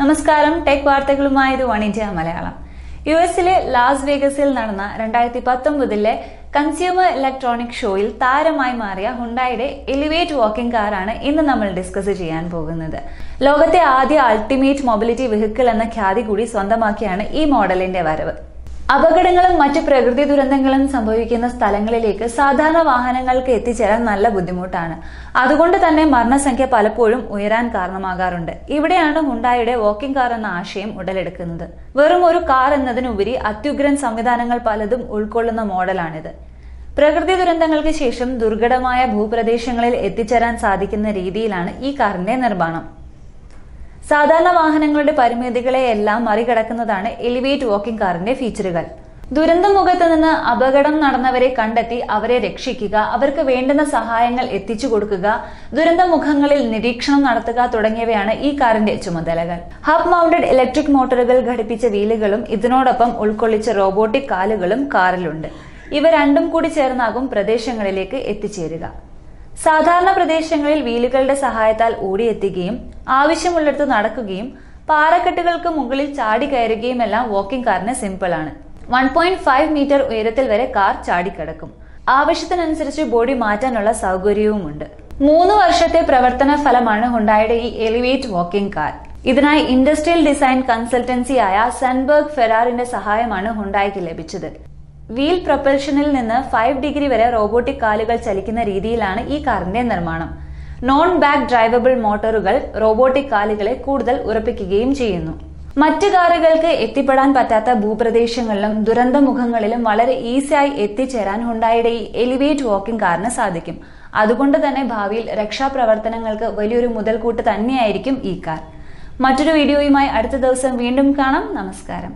നമസ്കാരം. ടെക് വാർത്തകളുമായി ഇത് വണിജ്യ മലയാളം. യു എസിലെ ലാസ് വേഗസിൽ നടന്ന രണ്ടായിരത്തി പത്തൊമ്പതിലെ കൺസ്യൂമർ ഇലക്ട്രോണിക് ഷോയിൽ താരമായി മാറിയ ഹുണ്ടായുടെ എലിവേറ്റ് വാക്കിംഗ് കാറാണ് ഇന്ന് നമ്മൾ ഡിസ്കസ് ചെയ്യാൻ പോകുന്നത്. ലോകത്തെ ആദ്യ അൾട്ടിമേറ്റ് മൊബിലിറ്റി വെഹിക്കിൾ എന്ന ഖ്യാതി കൂടി സ്വന്തമാക്കിയാണ് ഈ മോഡലിന്റെ വരവ്. അപകടങ്ങളും മറ്റ് പ്രകൃതി ദുരന്തങ്ങളും സംഭവിക്കുന്ന സ്ഥലങ്ങളിലേക്ക് സാധാരണ വാഹനങ്ങൾക്ക് എത്തിച്ചേരാൻ നല്ല ബുദ്ധിമുട്ടാണ്. അതുകൊണ്ട് തന്നെ മരണസംഖ്യ പലപ്പോഴും ഉയരാൻ കാരണമാകാറുണ്ട്. ഇവിടെയാണ് ഹുണ്ടായുടെ വാക്കിംഗ് കാർ എന്ന ആശയം ഉടലെടുക്കുന്നത്. വെറും ഒരു കാർ എന്നതിനുപരി അത്യുഗ്രൻ സംവിധാനങ്ങൾ പലതും ഉൾക്കൊള്ളുന്ന മോഡലാണിത്. പ്രകൃതി ദുരന്തങ്ങൾക്ക് ശേഷം ദുർഘടമായ ഭൂപ്രദേശങ്ങളിൽ എത്തിച്ചേരാൻ സാധിക്കുന്ന രീതിയിലാണ് ഈ കാറിന്റെ നിർമ്മാണം. സാധാരണ വാഹനങ്ങളുടെ പരിമിതികളെ എല്ലാം മറികടക്കുന്നതാണ് എലിവേറ്റ് വാക്കിംഗ് കാറിന്റെ ഫീച്ചറുകൾ ദുരന്തമുഖത്ത് നിന്ന് അപകടം നടന്നവരെ കണ്ടെത്തി അവരെ രക്ഷിക്കുക അവർക്ക് വേണ്ടുന്ന സഹായങ്ങൾ എത്തിച്ചു കൊടുക്കുക ദുരന്തമുഖങ്ങളിൽ നിരീക്ഷണം നടത്തുക തുടങ്ങിയവയാണ് ഈ കാറിന്റെ ചുമതലകൾ. ഹബ് മൗണ്ടഡ് ഇലക്ട്രിക് മോട്ടോറുകൾ ഘടിപ്പിച്ച വീലുകളും ഇതിനോടൊപ്പം ഉൾക്കൊള്ളിച്ച റോബോട്ടിക് കാലുകളും കാറിലുണ്ട്. ഇവ രണ്ടും കൂടി ചേർന്നാകും പ്രദേശങ്ങളിലേക്ക് എത്തിച്ചേരുക. സാധാരണ പ്രദേശങ്ങളിൽ വീലുകളുടെ സഹായത്താൽ ഓടിയെത്തുകയും ആവശ്യമുള്ളിടത്ത് നടക്കുകയും പാറക്കെട്ടുകൾക്ക് മുകളിൽ ചാടി കയറുകയും എല്ലാം വാക്കിംഗ് കാറിന് സിമ്പിൾ ആണ്. വൺ പോയിന്റ് ഫൈവ് മീറ്റർ ഉയരത്തിൽ വരെ കാർ ചാടിക്കിടക്കും. ആവശ്യത്തിനനുസരിച്ച് ബോഡി മാറ്റാനുള്ള സൗകര്യവുമുണ്ട്. മൂന്ന് വർഷത്തെ പ്രവർത്തന ഫലമാണ് ഹുണ്ടായുടെ ഈ എലിവേറ്റ് വാക്കിംഗ് കാർ ഇതിനായി ഇൻഡസ്ട്രിയൽ ഡിസൈൻ കൺസൾട്ടൻസിയായ സൺബർഗ് ഫെറാറിന്റെ സഹായമാണ് ഹുണ്ടായിക്ക് ലഭിച്ചത്. വീൽ പ്രൊപ്പൽഷനിൽ നിന്ന് ഫൈവ് ഡിഗ്രി വരെ റോബോട്ടിക് കാലുകൾ ചലിക്കുന്ന രീതിയിലാണ് ഈ കാറിന്റെ നിർമ്മാണം. നോൺ ബാക്ക് ഡ്രൈവബിൾ മോട്ടോറുകൾ റോബോട്ടിക് കാലുകളെ കൂടുതൽ ഉറപ്പിക്കുകയും ചെയ്യുന്നു. മറ്റ് കാറുകൾക്ക് എത്തിപ്പെടാൻ പറ്റാത്ത ഭൂപ്രദേശങ്ങളിലും ദുരന്തമുഖങ്ങളിലും വളരെ ഈസിയായി എത്തിച്ചേരാൻ ഹുണ്ടായുടെ ഈ എലിവേറ്റ് വാക്കിംഗ് കാറിന് സാധിക്കും. അതുകൊണ്ട് തന്നെ ഭാവിയിൽ രക്ഷാപ്രവർത്തനങ്ങൾക്ക് വലിയൊരു മുതൽക്കൂട്ട് തന്നെയായിരിക്കും ഈ കാർ. മറ്റൊരു വീഡിയോയുമായി അടുത്ത ദിവസം വീണ്ടും കാണാം. നമസ്കാരം.